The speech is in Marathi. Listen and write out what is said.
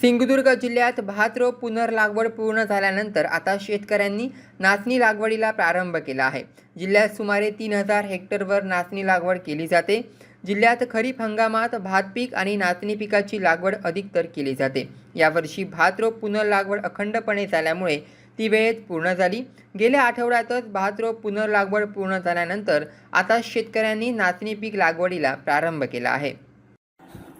सिंधुदुर्ग जिल्ह्यात भात रोप पुनर्लागवड पूर्ण झाल्यानंतर आता शेतकऱ्यांनी नाचणी लागवडीला प्रारंभ केला आहे. जिल्ह्यात सुमारे तीन हजार हेक्टरवर नाचणी लागवड केली जाते. जिल्ह्यात खरीप हंगामात भात पीक आणि नाचणी पिकाची लागवड अधिकतर केली जाते. यावर्षी भात रोप पुनर्लागवड अखंडपणे झाल्यामुळे ती वेळेत पूर्ण झाली. गेल्या आठवड्यातच भात रोप पुनर्लागवड पूर्ण झाल्यानंतर आता शेतकऱ्यांनी नाचणी पीक लागवडीला प्रारंभ केला आहे.